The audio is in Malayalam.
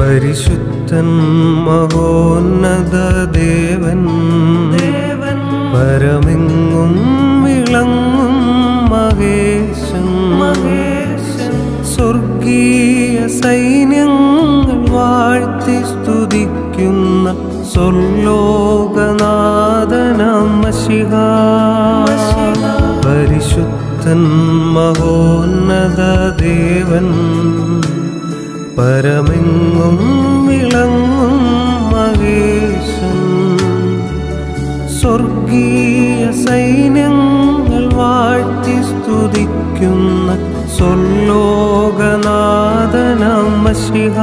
പരിശുദ്ധൻ മഹോന്നത ദേവൻ. ദേവൻ. പരമെങ്ങും വിളങ്ങും മഹേശൻ. മഹേശൻ. സ്വർഗീയ സൈന്യങ്ങൾ വാഴ്ത്തി സ്തുതിക്കുന്ന സ്വർലോകനാഥനമശിഹ പരിശുദ്ധൻ മഹോന്നത ദേവൻ. പരമെങ്ങും വിളങ്ങും മഹേശൻ. സ്വർഗീയ സൈന്യങ്ങൾ വാഴ്ത്തി സ്തുതിക്കുന്ന സ്വർലോകനാഥനം മഷിഹ